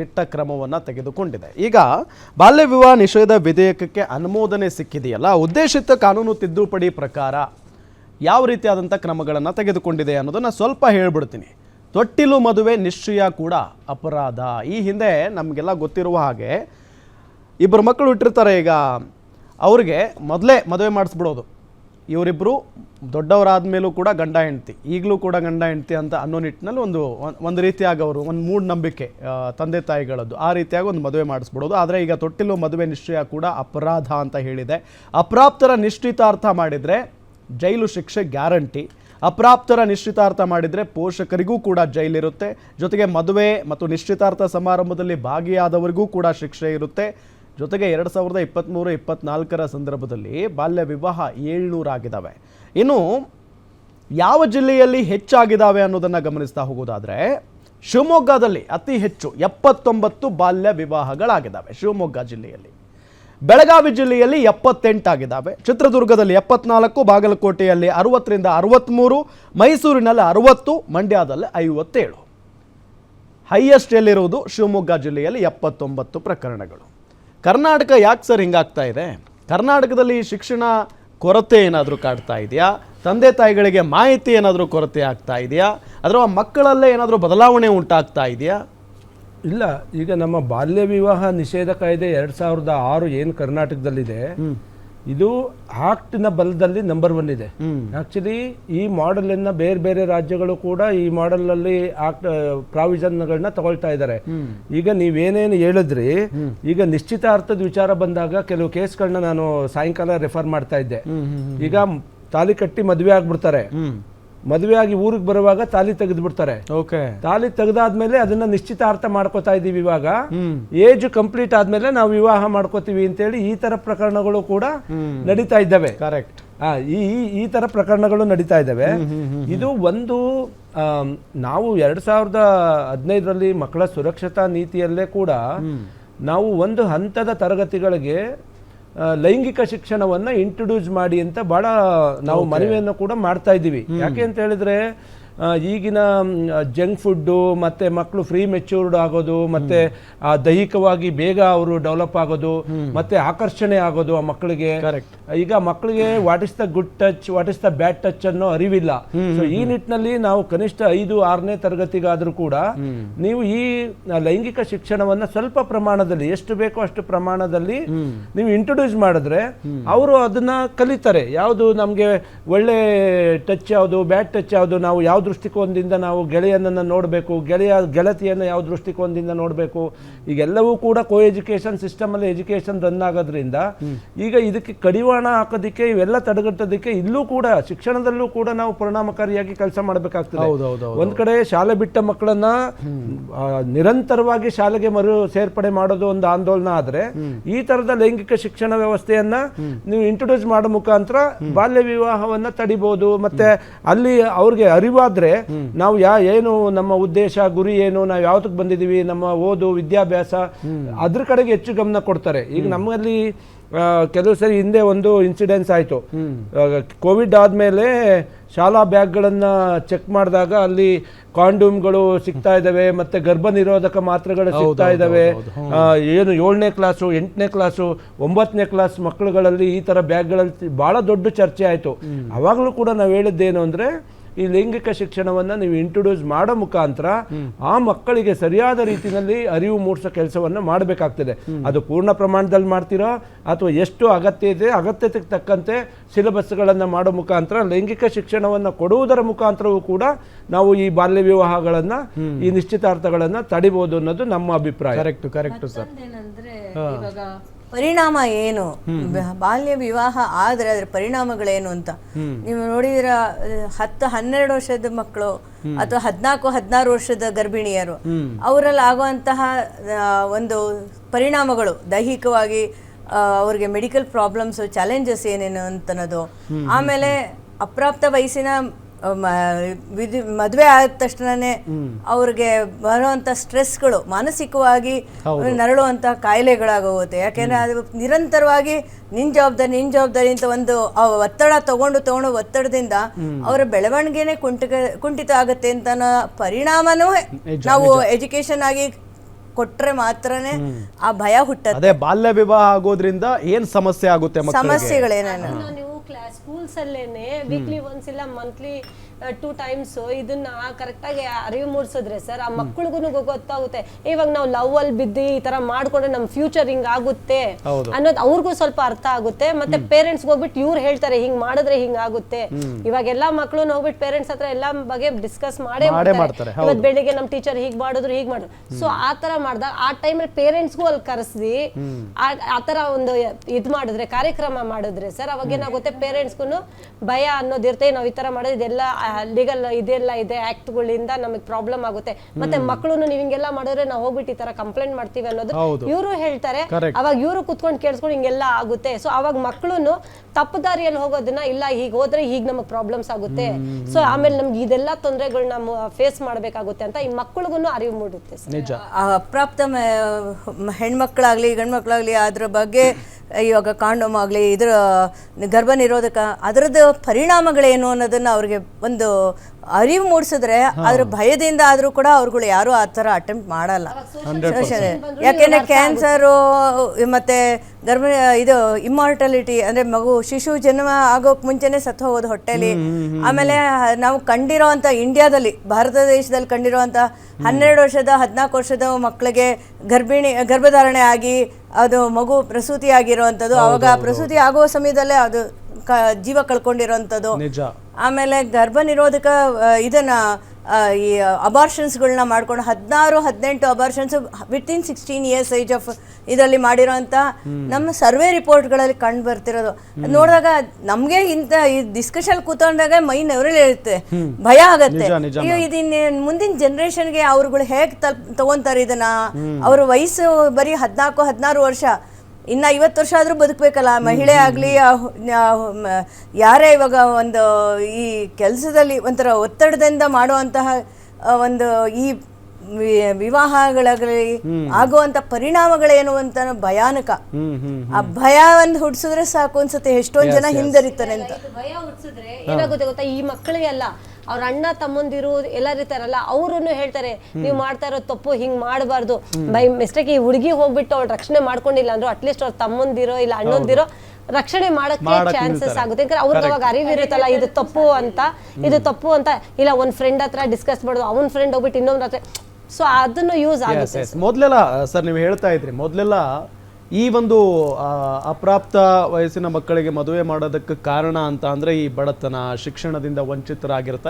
ದಿಟ್ಟ ಕ್ರಮವನ್ನು ತೆಗೆದುಕೊಂಡಿದೆ. ಈಗ ಬಾಲ್ಯ ವಿವಾಹ ನಿಷೇಧ ವಿಧೇಯಕಕ್ಕೆ ಅನುಮೋದನೆ ಸಿಕ್ಕಿದೆಯಲ್ಲ, ಉದ್ದೇಶಿತ ಕಾನೂನು ತಿದ್ದುಪಡಿ ಪ್ರಕಾರ ಯಾವ ರೀತಿಯಾದಂಥ ಕ್ರಮಗಳನ್ನು ತೆಗೆದುಕೊಂಡಿದೆ ಅನ್ನೋದನ್ನು ಸ್ವಲ್ಪ ಹೇಳ್ಬಿಡ್ತೀನಿ. ತೊಟ್ಟಿಲು ಮದುವೆ ನಿಶ್ಚಯ ಕೂಡ ಅಪರಾಧ. ಈ ಹಿಂದೆ ನಮಗೆಲ್ಲ ಗೊತ್ತಿರುವ ಹಾಗೆ ಇಬ್ಬರು ಮಕ್ಕಳು ಇಟ್ಟಿರ್ತಾರೆ ಈಗ. ಅವ್ರಿಗೆ ಮೊದಲೇ ಮದುವೆ ಮಾಡಿಸ್ಬಿಡೋದು. ಇವರಿಬ್ಬರು ದೊಡ್ಡವರಾದ ಮೇಲೂ ಕೂಡ ಗಂಡ ಹೆಂಡ್ತಿ. ಈಗಲೂ ಕೂಡ ಗಂಡ ಹೆಂಡ್ತಿ ಅಂತ ಅನ್ನೋ ನಿಟ್ಟಿನಲ್ಲಿ ಒಂದು ಒಂದು ರೀತಿಯಾಗಿ ಅವರು ಒಂದು ಮೂಢನಂಬಿಕೆ ನಂಬಿಕೆ ತಂದೆ ತಾಯಿಗಳದ್ದು. ಆ ರೀತಿಯಾಗಿ ಒಂದು ಮದುವೆ ಮಾಡಿಸ್ಬಿಡೋದು. ಆದರೆ ಈಗ ತೊಟ್ಟಿಲು ಮದುವೆ ನಿಶ್ಚಯ ಕೂಡ ಅಪರಾಧ ಅಂತ ಹೇಳಿದೆ. ಅಪ್ರಾಪ್ತರ ನಿಶ್ಚಿತಾರ್ಥ ಮಾಡಿದರೆ ಜೈಲು ಶಿಕ್ಷೆ ಗ್ಯಾರಂಟಿ. ಅಪ್ರಾಪ್ತರ ನಿಶ್ಚಿತಾರ್ಥ ಮಾಡಿದರೆ ಪೋಷಕರಿಗೂ ಕೂಡ ಜೈಲಿರುತ್ತೆ. ಜೊತೆಗೆ ಮದುವೆ ಮತ್ತು ನಿಶ್ಚಿತಾರ್ಥ ಸಮಾರಂಭದಲ್ಲಿ ಭಾಗಿಯಾದವರಿಗೂ ಕೂಡ ಶಿಕ್ಷೆ ಇರುತ್ತೆ. ಜೊತೆಗೆ ಎರಡು ಸಾವಿರದ ಇಪ್ಪತ್ತ್ಮೂರು ಇಪ್ಪತ್ನಾಲ್ಕರ ಸಂದರ್ಭದಲ್ಲಿ ಬಾಲ್ಯ ವಿವಾಹ ಏಳ್ನೂರಾಗಿದ್ದಾವೆ. ಇನ್ನು ಯಾವ ಜಿಲ್ಲೆಯಲ್ಲಿ ಹೆಚ್ಚಾಗಿದ್ದಾವೆ ಅನ್ನೋದನ್ನು ಗಮನಿಸ್ತಾ ಹೋಗೋದಾದರೆ, ಶಿವಮೊಗ್ಗದಲ್ಲಿ ಅತಿ ಹೆಚ್ಚು ಎಪ್ಪತ್ತೊಂಬತ್ತು ಬಾಲ್ಯ ವಿವಾಹಗಳಾಗಿದ್ದಾವೆ ಶಿವಮೊಗ್ಗ ಜಿಲ್ಲೆಯಲ್ಲಿ. ಬೆಳಗಾವಿ ಜಿಲ್ಲೆಯಲ್ಲಿ ಎಪ್ಪತ್ತೆಂಟಾಗಿದ್ದಾವೆ. ಚಿತ್ರದುರ್ಗದಲ್ಲಿ ಎಪ್ಪತ್ನಾಲ್ಕು, ಬಾಗಲಕೋಟೆಯಲ್ಲಿ ಅರವತ್ತರಿಂದ ಅರವತ್ತ್ಮೂರು ಮೈಸೂರಿನಲ್ಲಿ ಅರವತ್ತು, ಮಂಡ್ಯದಲ್ಲಿ ಐವತ್ತೇಳು. ಹೈಯೆಸ್ಟ್ ಎಲ್ಲಿರುವುದು? ಶಿವಮೊಗ್ಗ ಜಿಲ್ಲೆಯಲ್ಲಿ ಎಪ್ಪತ್ತೊಂಬತ್ತು ಪ್ರಕರಣಗಳು. ಕರ್ನಾಟಕ ಯಾಕೆ ಸರ್ ಹಿಂಗಾಗ್ತಾ ಇದೆ? ಕರ್ನಾಟಕದಲ್ಲಿ ಶಿಕ್ಷಣ ಕೊರತೆ ಏನಾದರೂ ಕಾಡ್ತಾ ಇದೆಯಾ? ತಂದೆ ತಾಯಿಗಳಿಗೆ ಮಾಹಿತಿ ಏನಾದರೂ ಕೊರತೆ ಆಗ್ತಾ ಇದೆಯಾ? ಅಥವಾ ಮಕ್ಕಳಲ್ಲೇ ಏನಾದರೂ ಬದಲಾವಣೆ ಉಂಟಾಗ್ತಾ ಇದೆಯಾ? ಇಲ್ಲ ಈಗ ನಮ್ಮ ಬಾಲ್ಯ ವಿವಾಹ ನಿಷೇಧ ಕಾಯ್ದೆ ಎರಡು ಸಾವಿರದ ಆರು ಏನು ಕರ್ನಾಟಕದಲ್ಲಿದೆ ಇದು ಆಕ್ಟಿನ ಬಲದಲ್ಲಿ ನಂಬರ್ ಒನ್ ಇದೆ. ಆಕ್ಚುಲಿ ಈ ಮಾಡೆಲ್ ಅನ್ನ ಬೇರೆ ಬೇರೆ ರಾಜ್ಯಗಳು ಕೂಡ ಈ ಮಾಡೆಲ್ ಅಲ್ಲಿ ಆಕ್ಟ್ ಪ್ರಾವಿಷನ್ಗಳನ್ನ ತಗೊಳ್ತಾ ಇದ್ದಾರೆ. ಈಗ ನೀವೇನೇನು ಹೇಳಿದ್ರಿ ಈಗ ನಿಶ್ಚಿತಾರ್ಥದ ವಿಚಾರ ಬಂದಾಗ ಕೆಲವು ಕೇಸ್ಗಳನ್ನ ನಾನು ಸಾಯಂಕಾಲ ರೆಫರ್ ಮಾಡ್ತಾ ಇದ್ದೆ. ಈಗ ತಾಲಿ ಕಟ್ಟಿ ಮದುವೆ ಆಗ್ಬಿಡ್ತಾರೆ. ಮದುವೆ ಆಗಿ ಊರಿಗೆ ಬರುವಾಗ ತಾಲಿ ತೆಗೆದು ಬಿಡ್ತಾರೆ ಓಕೆ ತಾಲಿ ತೆಗೆದಾದ್ಮೇಲೆ ಅದನ್ನ ನಿಶ್ಚಿತಾರ್ಥ ಮಾಡ್ಕೋತಾ ಇದೀವಿ ಇವಾಗ. ಏಜ್ ಕಂಪ್ಲೀಟ್ ಆದ್ಮೇಲೆ ನಾವು ವಿವಾಹ ಮಾಡ್ಕೋತೀವಿ ಅಂತೇಳಿ ಈ ತರ ಪ್ರಕರಣಗಳು ಕೂಡ ನಡೀತಾ ಇದ್ದಾವೆ. ಕರೆಕ್ಟ್ ಆ, ಈ ಈ- ತರ ಪ್ರಕರಣಗಳು ನಡೀತಾ ಇದ್ದಾವೆ. ಇದು ಒಂದು ನಾವು ಎರಡ್ ಸಾವಿರದ ಹದಿನೈದರಲ್ಲಿ ಮಕ್ಕಳ ಸುರಕ್ಷತಾ ನೀತಿಯಲ್ಲೇ ಕೂಡ ನಾವು ಒಂದು ಹಂತದ ತರಗತಿಗಳಿಗೆ ಲೈಂಗಿಕ ಶಿಕ್ಷಣವನ್ನ ಇಂಟ್ರೊಡ್ಯೂಸ್ ಮಾಡಿ ಅಂತ ಬಹಳ ನಾವು ಮನವಿಯನ್ನು ಕೂಡ ಮಾಡ್ತಾ ಇದ್ದೀವಿ. ಯಾಕೆ ಅಂತ ಹೇಳಿದ್ರೆ ಈಗಿನ ಜಂಕ್ ಫುಡ್ಡು ಮತ್ತೆ ಮಕ್ಕಳು ಫ್ರೀ ಮೆಚ್ಯೂರ್ಡ್ ಆಗೋದು ಮತ್ತೆ ದೈಹಿಕವಾಗಿ ಬೇಗ ಅವರು ಡೆವಲಪ್ ಆಗೋದು ಮತ್ತೆ ಆಕರ್ಷಣೆ ಆಗೋದು ಆ ಮಕ್ಕಳಿಗೆ ಕರೆಕ್ಟ್ ಈಗ ಮಕ್ಕಳಿಗೆ what is the good touch what is the bad touch ಅನ್ನೋ ಅರಿವಿಲ್ಲ. ಸೊ ಈ ನಿಟ್ಟಿನಲ್ಲಿ ನಾವು ಕನಿಷ್ಠ ಐದು ಆರನೇ ತರಗತಿಗಾದರೂ ಕೂಡ ನೀವು ಈ ಲೈಂಗಿಕ ಶಿಕ್ಷಣವನ್ನ ಸ್ವಲ್ಪ ಪ್ರಮಾಣದಲ್ಲಿ ಎಷ್ಟು ಬೇಕೋ ಅಷ್ಟು ಪ್ರಮಾಣದಲ್ಲಿ ನೀವು ಇಂಟ್ರೊಡ್ಯೂಸ್ ಮಾಡಿದ್ರೆ ಅವರು ಅದನ್ನ ಕಲಿತಾರೆ. ಯಾವುದು ನಮಗೆ ಒಳ್ಳೆ ಟಚ್ ಯಾವುದು ಬ್ಯಾಡ್ ಟಚ್ ಯಾವುದು ನಾವು ಯಾವ ದೃಷ್ಟಿಕೋನದಿಂದ ನಾವು ಗೆಳೆಯನನ್ನು ನೋಡಬೇಕು ಗೆಳೆಯ ಗೆಳತಿಯನ್ನು ಯಾವ ದೃಷ್ಟಿಕೋನದಿಂದ ನೋಡಬೇಕು ಈಗೆಲ್ಲವೂ ಕೂಡ ಕೋ ಎಜುಕೇಷನ್ ಸಿಸ್ಟಮ್ ಅಲ್ಲಿ ಎಜುಕೇಶನ್ ರನ್ ಆಗೋದ್ರಿಂದ ಈಗ ಇದಕ್ಕೆ ಕಡಿವಾಣ ಹಾಕೋದಕ್ಕೆ ಇವೆಲ್ಲ ತಡೆಗಟ್ಟೋದಕ್ಕೆ ಇಲ್ಲೂ ಕೂಡ ಶಿಕ್ಷಣದಲ್ಲೂ ಕೂಡ ನಾವು ಪರಿಣಾಮಕಾರಿಯಾಗಿ ಕೆಲಸ ಮಾಡಬೇಕಾಗ್ತದೆ. ಒಂದು ಕಡೆ ಶಾಲೆ ಬಿಟ್ಟ ಮಕ್ಕಳನ್ನ ನಿರಂತರವಾಗಿ ಶಾಲೆಗೆ ಮರು ಸೇರ್ಪಡೆ ಮಾಡೋದು ಒಂದು ಆಂದೋಲನ ಆದರೆ ಈ ತರದ ಲೈಂಗಿಕ ಶಿಕ್ಷಣ ವ್ಯವಸ್ಥೆಯನ್ನ ನೀವು ಇಂಟ್ರೊಡ್ಯೂಸ್ ಮಾಡೋ ಮುಖಾಂತರ ಬಾಲ್ಯ ವಿವಾಹವನ್ನ ತಡಿಬಹುದು ಮತ್ತೆ ಅಲ್ಲಿ ಅವ್ರಿಗೆ ಅರಿವಾದ್ರೆ ನಾವು ಯಾ ಏನು ನಮ್ಮ ಉದ್ದೇಶ ಗುರಿ ಏನು ನಾವು ಯಾವ್ದಕ್ ಬಂದಿದೀವಿ ನಮ್ಮ ಓದು ವಿದ್ಯಾಭ್ಯಾಸ ಅದ್ರ ಕಡೆಗೆ ಹೆಚ್ಚು ಗಮನ ಕೊಡ್ತಾರೆ. ಈಗ ನಮ್ಮಲ್ಲಿ ಕೆಲವು ಸರಿ ಹಿಂದೆ ಒಂದು ಇನ್ಸಿಡೆನ್ಸ್ ಆಯ್ತು. ಕೋವಿಡ್ ಆದ್ಮೇಲೆ ಶಾಲಾ ಬ್ಯಾಗ್ಗಳನ್ನು ಚೆಕ್ ಮಾಡಿದಾಗ ಅಲ್ಲಿ ಕಾಂಡೂಮ್ಗಳು ಸಿಗ್ತಾ ಇದಾವೆ ಮತ್ತೆ ಗರ್ಭ ನಿರೋಧಕ ಮಾತ್ರೆಗಳು ಸಿಗ್ತಾ ಇದಾವೆ ಆ, ಏನು ಏಳನೇ ಕ್ಲಾಸು ಎಂಟನೇ ಕ್ಲಾಸು ಒಂಬತ್ತನೇ ಕ್ಲಾಸ್ ಮಕ್ಕಳುಗಳಲ್ಲಿ ಈ ತರ ಬ್ಯಾಗ್ಗಳಲ್ಲಿ ಬಹಳ ದೊಡ್ಡ ಚರ್ಚೆ ಆಯ್ತು. ಅವಾಗಲೂ ಕೂಡ ನಾವು ಹೇಳಿದ್ದೇನು ಅಂದ್ರೆ ಈ ಲೈಂಗಿಕ ಶಿಕ್ಷಣವನ್ನು ನೀವು ಇಂಟ್ರೊಡ್ಯೂಸ್ ಮಾಡೋ ಮುಖಾಂತರ ಆ ಮಕ್ಕಳಿಗೆ ಸರಿಯಾದ ರೀತಿಯಲ್ಲಿ ಅರಿವು ಮೂಡಿಸೋ ಕೆಲಸವನ್ನು ಮಾಡಬೇಕಾಗ್ತದೆ. ಅದು ಪೂರ್ಣ ಪ್ರಮಾಣದಲ್ಲಿ ಮಾಡ್ತೀರೋ? ಅಥವಾ ಎಷ್ಟು ಅಗತ್ಯ ಇದೆ? ಅಗತ್ಯತೆಗೆ ತಕ್ಕಂತೆ ಸಿಲೆಬಸ್ಗಳನ್ನು ಮಾಡೋ ಮುಖಾಂತರ ಲೈಂಗಿಕ ಶಿಕ್ಷಣವನ್ನು ಕೊಡುವುದರ ಮುಖಾಂತರವೂ ಕೂಡ ನಾವು ಈ ಬಾಲ್ಯ ವಿವಾಹಗಳನ್ನು ಈ ನಿಶ್ಚಿತಾರ್ಥಗಳನ್ನು ತಡಿಬಹುದು ಅನ್ನೋದು ನಮ್ಮ ಅಭಿಪ್ರಾಯ. ಕರೆಕ್ಟ್ ಕರೆಕ್ಟ್ ಸರ್ ಪರಿಣಾಮ ಏನು? ಬಾಲ್ಯ ವಿವಾಹ ಆದ್ರೆ ಅದ್ರ ಪರಿಣಾಮಗಳೇನು ಅಂತ. ನೀವು ನೋಡಿದಿರ ಹತ್ತು ಹನ್ನೆರಡು ವರ್ಷದ ಮಕ್ಕಳು ಅಥವಾ ಹದಿನಾಲ್ಕು ಹದಿನಾರು ವರ್ಷದ ಗರ್ಭಿಣಿಯರು ಅವರಲ್ಲಿ ಆಗುವಂತಹ ಒಂದು ಪರಿಣಾಮಗಳು ದೈಹಿಕವಾಗಿ ಅವ್ರಿಗೆ ಮೆಡಿಕಲ್ ಪ್ರಾಬ್ಲಮ್ಸ್ ಚಾಲೆಂಜಸ್ ಏನೇನು ಅಂತನದು. ಆಮೇಲೆ ಅಪ್ರಾಪ್ತ ವಯಸ್ಸಿನ ವಿಧಿ- ಮದುವೆ ಆದ ತಕ್ಷಣನೇ ಅವ್ರಿಗೆ ಬರುವಂತ ಸ್ಟ್ರೆಸ್ಗಳು ಮಾನಸಿಕವಾಗಿ ನರಳುವಂತ ಕಾಯಿಲೆಗಳಾಗೋಗುತ್ತೆ. ಯಾಕೆಂದ್ರೆ ಅದು ನಿರಂತರವಾಗಿ ನಿನ್ ಜವಾಬ್ದಾರಿ ನಿನ್ ಜವಾಬ್ದಾರಿ ಅಂತ ಒಂದು ಆ ಒತ್ತಡ ತಗೊಂಡು ತಗೊಂಡು ಒತ್ತಡದಿಂದ ಅವರ ಬೆಳವಣಿಗೆನೆ ಕುಂಟ ಕುಂಠಿತ ಆಗುತ್ತೆ ಅಂತ ಪರಿಣಾಮನೂ ನಾವು ಎಜುಕೇಶನ್ ಆಗಿ ಕೊಟ್ರೆ ಮಾತ್ರನೇ ಆ ಭಯ ಹುಟ್ಟತ್ತೆ. ಅದೇ ಬಾಲ್ಯ ವಿವಾಹ ಆಗೋದ್ರಿಂದ ಏನ್ ಸಮಸ್ಯೆ ಆಗುತ್ತೆ ಸಮಸ್ಯೆಗಳೇನ ಕ್ಲಾಸ್ ಸ್ಕೂಲ್ಸ್ ಅಲ್ಲೇನೆ ವೀಕ್ಲಿ ಒನ್ಸ್ ಇಲ್ಲ ಮಂತ್ಲಿ ಟೂ ಟೈಮ್ಸ್ ಇದನ್ನ ಕರೆಕ್ಟ್ ಆಗಿ ಅರಿವು ಮೂಡಿಸಿದ್ರೆ ಸರ್ ಆ ಮಕ್ಕಳಿಗೂ ಗೊತ್ತಾಗುತ್ತೆ. ಇವಾಗ ನಾವು ಲವ್ ಅಲ್ಲಿ ಬಿದ್ದು ಈ ತರ ಮಾಡ್ಕೊಂಡ್ರೆ ನಮ್ ಫ್ಯೂಚರ್ ಹಿಂಗ್ ಆಗುತ್ತೆ. ಅನ್ನೋದು ಅವ್ರಿಗೂ ಸ್ವಲ್ಪ ಅರ್ಥ ಆಗುತ್ತೆ. ಮತ್ತೆ ಪೇರೆಂಟ್ಸ್ ಹೋಗ್ಬಿಟ್ಟು ಇವ್ರು ಹೇಳ್ತಾರೆ ಹಿಂಗ್ ಮಾಡಿದ್ರೆ ಹಿಂಗ್ ಆಗುತ್ತೆ. ಇವಾಗ ಎಲ್ಲಾ ಮಕ್ಕಳು ಹೋಗ್ಬಿಟ್ಟು ಪೇರೆಂಟ್ಸ್ ಹತ್ರ ಎಲ್ಲಾ ಬಗ್ಗೆ ಡಿಸ್ಕಸ್ ಮಾಡೇ ಮಾಡೇ ಮಾಡ್ತಾರೆ. ಇವತ್ತು ಬೆಳಿಗ್ಗೆ ನಮ್ ಟೀಚರ್ ಹೀಗ್ ಮಾಡಿದ್ರು ಹೀಗ್ ಮಾಡಿದ್ರು. ಸೊ ಆ ತರ ಮಾಡಿದಾಗ ಆ ಟೈಮಲ್ಲಿ ಪೇರೆಂಟ್ಸ್ಗೂ ಅಲ್ಲಿ ಕರೆಸಿ ಆ ತರ ಒಂದು ಇದ್ ಮಾಡಿದ್ರೆ ಕಾರ್ಯಕ್ರಮ ಮಾಡಿದ್ರೆ ಸರ್ ಅವಾಗ ಏನಾಗುತ್ತೆ? ಪೇರೆಂಟ್ಸ್ಗೂ ಭಯ ಅನ್ನೋದಿರುತ್ತೆ ನಾವು ಈ ತರ ಮಾಡೋದು ಇದೆಲ್ಲ ಲೀಗಲ್ ಇದೆಲ್ಲ ಇದೆ ಆಕ್ಟ್ಗಳಿಂದ ನಮಗೆ ಪ್ರಾಬ್ಲಮ್ ಆಗುತ್ತೆ. ಮತ್ತೆ ಮಕ್ಕಳು ನೀವು ಹಿಂಗೆಲ್ಲ ಮಾಡಿದ್ರೆ ನಾವು ಹೋಗ್ಬಿಟ್ಟು ಈ ತರ ಕಂಪ್ಲೇಂಟ್ ಮಾಡ್ತೀವಿ ಅನ್ನೋದು. ಇವರು ಹೇಳ್ತಾರೆ. ಅವಾಗ ಇವರು ಕುತ್ಕೊಂಡು ಕೇಳಿಸ್ಕೊಂಡು ಹಿಂಗೆಲ್ಲ ಆಗುತ್ತೆ. ಸೊ ಅವಾಗ ಮಕ್ಕಳು ತಪ್ಪು ದಾರಿಯಲ್ಲಿ ಹೋಗೋದನ್ನ ಇಲ್ಲ ಹೀಗೆ ಹೋದ್ರೆ ಹೀಗೆ ನಮಗೆ ಪ್ರಾಬ್ಲಮ್ಸ್ ಆಗುತ್ತೆ. ಸೊ ಆಮೇಲೆ ನಮ್ಗೆ ಇದೆಲ್ಲ ತೊಂದರೆಗಳನ್ನ ಫೇಸ್ ಮಾಡಬೇಕಾಗುತ್ತೆ ಅಂತ ಈ ಮಕ್ಕಳಿಗೂ ಅರಿವು ಮೂಡುತ್ತೆ ನಿಜ. ಆ ಅಪ್ರಾಪ್ತ ಹೆಣ್ಮಕ್ಳಾಗ್ಲಿ ಗಂಡ್ಮಕ್ಳಾಗ್ಲಿ ಅದ್ರ ಬಗ್ಗೆ ಇವಾಗ ಕಾಂಡೋಮ್ ಆಗಲಿ ಇದರ ಗರ್ಭ ನಿರೋಧಕ ಅದರದ್ದು ಪರಿಣಾಮಗಳೇನು ಅನ್ನೋದನ್ನು ಅವ್ರಿಗೆ ಒಂದು ಅರಿವು ಮೂಡಿಸಿದ್ರೆ ಅದ್ರ ಭಯದಿಂದ ಆದ್ರೂ ಕೂಡ ಅವ್ರುಗಳು ಯಾರು ಆ ಥರ ಅಟೆಂಪ್ಟ್ ಮಾಡಲ್ಲ. ಯಾಕೆಂದ್ರೆ ಕ್ಯಾನ್ಸರು ಮತ್ತೆ ಗರ್ಭ ಇದು ಇಮ್ಮಾರ್ಟಾಲಿಟಿ ಅಂದ್ರೆ ಮಗು ಶಿಶು ಜನ್ಮ ಆಗೋಕ್ ಮುಂಚೆನೆ ಸತ್ತು ಹೋಗೋದು ಹೊಟ್ಟೆಲಿ. ಆಮೇಲೆ ನಾವು ಕಂಡಿರೋಂಥ ಇಂಡಿಯಾದಲ್ಲಿ ಭಾರತ ದೇಶದಲ್ಲಿ ಕಂಡಿರೋಂಥ ಹನ್ನೆರಡು ವರ್ಷದ ಹದಿನಾಲ್ಕು ವರ್ಷದ ಮಕ್ಕಳಿಗೆ ಗರ್ಭಿಣಿ ಗರ್ಭಧಾರಣೆ ಆಗಿ ಅದು ಮಗು ಪ್ರಸೂತಿ ಆಗಿರುವಂಥದ್ದು ಅವಾಗ ಪ್ರಸೂತಿ ಆಗುವ ಸಮಯದಲ್ಲೇ ಅದು ಕ ಜೀವ ಕಳ್ಕೊಂಡಿರೋವಂಥದ್ದು ನಿಜ. ಆಮೇಲೆ ಗರ್ಭ ನಿರೋಧಕ ಇದನ್ನ ಈ ಅಬಾರ್ಷನ್ಸ್ಗಳನ್ನ ಮಾಡ್ಕೊಂಡು ಹದಿನಾರು ಹದಿನೆಂಟು abortions within sixteen years age of ಇದರಲ್ಲಿ ಮಾಡಿರೋಂಥ ನಮ್ಮ ಸರ್ವೆ ರಿಪೋರ್ಟ್ಗಳಲ್ಲಿ ಕಂಡು ಬರ್ತಿರೋದು. ನೋಡಿದಾಗ ನಮಗೆ ಇಂಥ ಈ ಡಿಸ್ಕಷನ್ ಕೂತ್ಕೊಂಡಾಗ ಮೈ ನೆವರಲ್ಲಿ ಇರುತ್ತೆ ಭಯ ಆಗತ್ತೆ. ಅಯ್ಯೋ ಇದನ್ನ ಮುಂದಿನ ಜನರೇಷನ್ಗೆ ಅವ್ರುಗಳು ಹೇಗೆ ತಲ್ ತಗೊಂತಾರೆ ಇದನ್ನ? ಅವ್ರ ವಯಸ್ಸು ಬರೀ ಹದಿನಾಲ್ಕು ಹದಿನಾರು ವರ್ಷ. ಇನ್ನ ಐವತ್ತು ವರ್ಷ ಆದ್ರೂ ಬದುಕಬೇಕಲ್ಲ ಮಹಿಳೆ ಆಗಲಿ ಯಾರೇ ಇವಾಗ ಒಂದು ಈ ಕೆಲಸದಲ್ಲಿ ಒಂಥರ ಒತ್ತಡದಿಂದ ಮಾಡುವಂತಹ ಒಂದು ಈ ವಿವಾಹಗಳಾಗಲಿ ಆಗುವಂತ ಪರಿಣಾಮಗಳೇನು ಅಂತ ಭಯಾನಕ. ಆ ಭಯ ಒಂದು ಹುಡ್ಸಿದ್ರೆ ಸಾಕು ಅನ್ಸುತ್ತೆ ಎಷ್ಟೊಂದ್ ಜನ ಹಿಂದರಿತಾರೆ ಅಂತ. ಇದು ಭಯ ಹುಟ್ಟಿಸಿದ್ರೆ ಏನಾಗುತ್ತೆ ಗೊತ್ತಾ? ಈ ಮಕ್ಕಳಿಗೆಲ್ಲ ಅವ್ರ ಅಣ್ಣ ತಮ್ಮಂದಿರು ಎಲ್ಲರೂ ಇರ್ತಾರಲ್ಲ ಅವರು ಹೇಳ್ತಾರೆ ನೀವು ಮಾಡ್ತಾ ಇರೋ ತಪ್ಪು ಹಿಂಗ್ ಮಾಡಬಾರ್ದು. ಬೈ ಮಿಸ್ಟೇಕ್ ಈ ಹುಡುಗಿ ಹೋಗ್ಬಿಟ್ಟು ಅವ್ಳು ರಕ್ಷಣೆ ಮಾಡ್ಕೊಂಡಿಲ್ಲ ಅಂದ್ರು ಅಟ್ಲೀಸ್ಟ್ ಅವ್ರ ತಮ್ಮಂದಿರೋ ಇಲ್ಲ ಅಣ್ಣಂದಿರೋ ರಕ್ಷಣೆ ಮಾಡಕ್ಕೆ ಚಾನ್ಸಸ್ ಆಗುತ್ತೆ. ಯಾಕಂದ್ರೆ ಅವ್ರಿಗೆ ಅವಾಗ ಅರಿವಿರುತ್ತಲ್ಲ ಇದು ತಪ್ಪು ಅಂತ ಇದು ತಪ್ಪು ಅಂತ. ಇಲ್ಲ ಒಂದ್ ಫ್ರೆಂಡ್ ಹತ್ರ ಡಿಸ್ಕಸ್ ಮಾಡೋದು ಅವನ್ ಫ್ರೆಂಡ್ ಹೋಗ್ಬಿಟ್ಟು ಇನ್ನೊಂದ್ ಹತ್ರ. ಸೊ ಅದನ್ನು ಯೂಸ್ ಆಗುತ್ತೆ. ಮೊದ್ಲೆಲ್ಲ ಸರ್ ನೀವು ಹೇಳ್ತಾ ಇದ್ರಿ ಮೊದಲೆಲ್ಲ ಈ ಒಂದು ಅಪ್ರಾಪ್ತ ವಯಸ್ಸಿನ ಮಕ್ಕಳಿಗೆ ಮದುವೆ ಮಾಡೋದಕ್ಕೆ ಕಾರಣ ಅಂತ ಅಂದ್ರೆ ಈ ಬಡತನ ಶಿಕ್ಷಣದಿಂದ ವಂಚಿತರಾಗಿರ್ತಾರೆ.